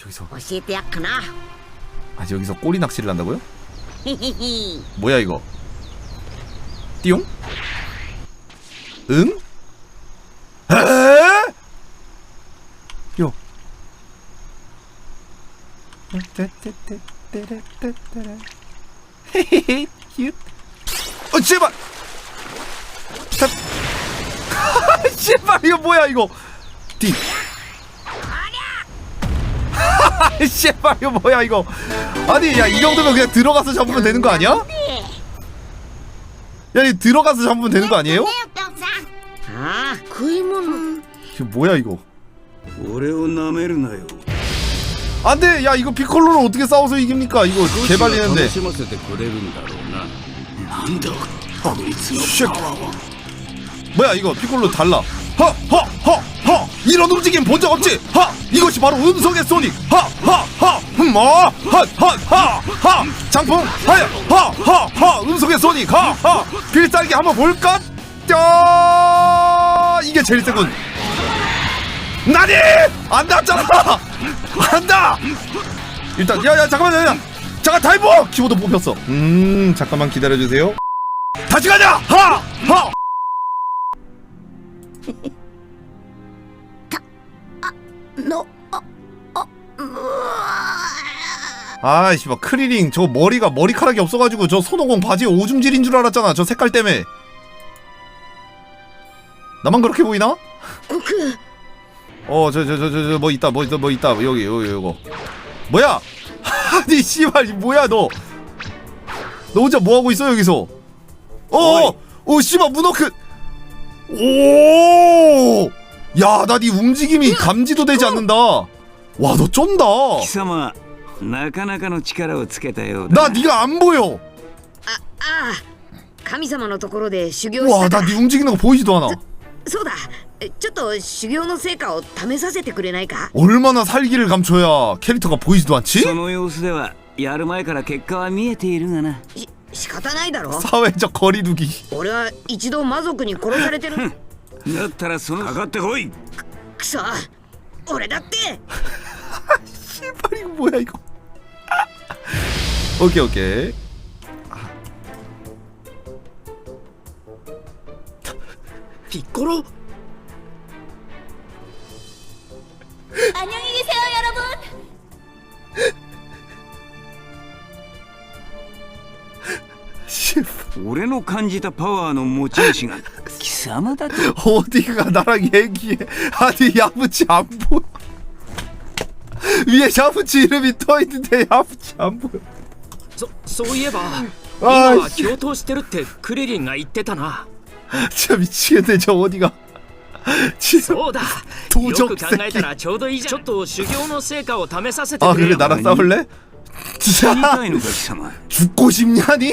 저기서 教えてやっかな 아 여기서 꼬리 낚시를 한다고요? へへへ 뭐야 이거? 띠용? 응? 에? 요. 헤헤헤 휴. 어 제발. 자. 제발 이거 뭐야 이거? 띠. 제발 이거 뭐야 이거? 아니 야 이 정도면 그냥 들어가서 잡으면 되는 거 아니야? 야, 이 들어가서 잡으면 되는 거 아니에요? お父さんああ食い物 이거 뭐야 이거? 俺を舐めるなよ 안돼, 야 이거 피콜로를 어떻게 싸워서 이깁니까? 이거 楽 개발리는데. しませてくれるんだろうななんだこいつの 쉣. 뭐야 이거 피콜로 달라. 허허허 허 이런 움직임 본 적 없지? 하 이것이 바로 음성의 소닉. 하 하하 뭐하하 하 하 장풍 하야 하 하 하 음성의 소닉 하 하 필살기 한번 볼까? 야 이게 제일 세군. 나니 안 닿았잖아. 안다. 일단 야야 잠깐만 야 잠깐 타이머 키보드 뽑혔어. 음 잠깐만 기다려 주세요. 다시 가자. 하 하. 너 어, 어, 아이씨 막 크리링. 저 머리가 머리카락이 없어가지고 저 손오공 바지에 오줌질인 줄 알았잖아 저 색깔 때문에. 나만 그렇게 보이나? 어, 그 고크 어 저 저 저 저 저 뭐 있다 뭐 있다 뭐 있다. 여기 여기 이거 뭐야? 아니 씨발 이 뭐야 너너 너 혼자 뭐 하고 있어 여기서? 어, 어어 어, 씨발 문어크. 오! 야나 네 움직임이 감지도 되지 않는다 와 너 쩐다 貴様なかなかの力をつけたようだ 나 네가 안 보여 ああ神様のところで修行し 와 た 나 か 네 움직이는 거 보이지도 않아 そうだえちょっと修行の成果を試させてくれないか 얼마나 살기를 감춰야 캐릭터가 보이지도 そ 않지? の様子ではやる前から結果は見えているがなし仕方ないだろ 사회적 거리두기 俺は一度魔族に殺されてる だったらそのかかってこいくそ俺だって 씨발 이거 뭐야 이거 오케이 오케이 피코로 안녕히 俺の感じたパワーの持ち主が貴様だと 어디가 나랑 얘기해 아니 야무치 안 보여 위에 야무치 이름이 떠있는데 야무치 안 보여 そそういえばあ今ーは共闘してるってクリリンが言ってたな 진짜 미치겠네 저 어디가 진짜 そうだ盗よ賊く考えたらちょうどいいじゃんちょっと修行の成果を試させて 아 くれ 그래 よ 나랑 싸울래? 死に 진짜 たいのか貴様 죽고 싶냐니?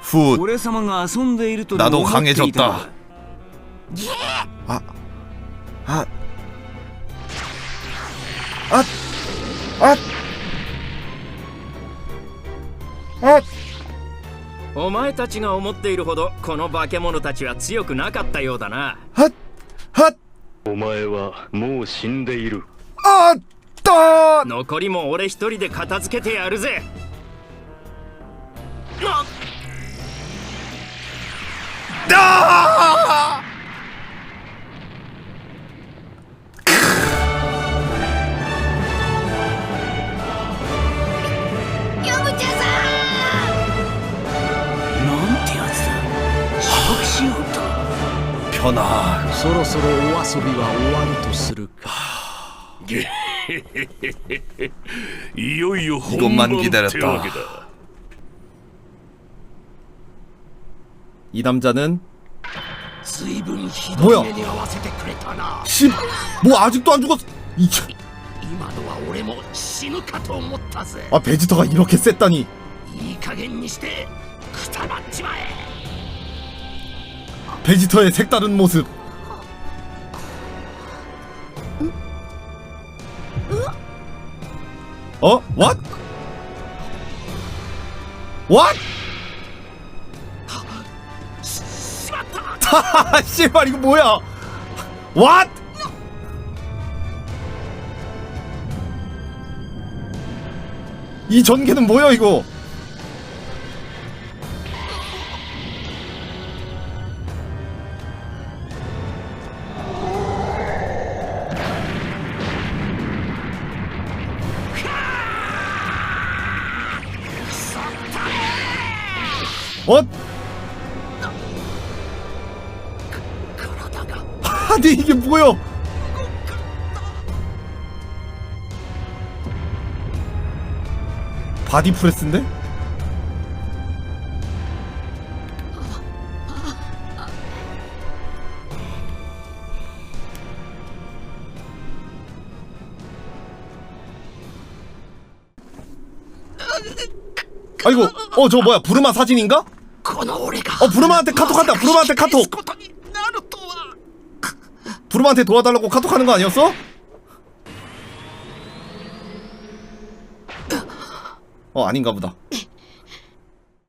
ふう俺様が遊んでいるとなどかげちったお前たちが思っているほどこの化け物たちは強くなかったようだな。はっはっお前はもう死んでいる。あっと残りも俺一人で片付けてやるぜ。변화. そろそろお遊びは終わるとするかいよいよ本 이것만 番って 기다렸다. わけだ 이 남자는 随分ひど 뭐야 い目に遭わせてくれたな 씨, 뭐 아직도 안 죽었어. 이, 今のは俺も死ぬかと思ったぜ 아 베지터가 이렇게 셌다니 베지터의 색다른 모습. 어? 왓? 왓? 하하하 씨발 이거 뭐야? 왓? 이 전개는 뭐야 이거? 어? 아니 이게 뭐야? 바디 프레스인데? 아이고 어 저 뭐야 부르마 사진인가? 어 부르마한테 카톡한다. 부르마한테 카톡. 부르마한테 도와달라고 카톡하는 거 아니었어? 어 아닌가 보다.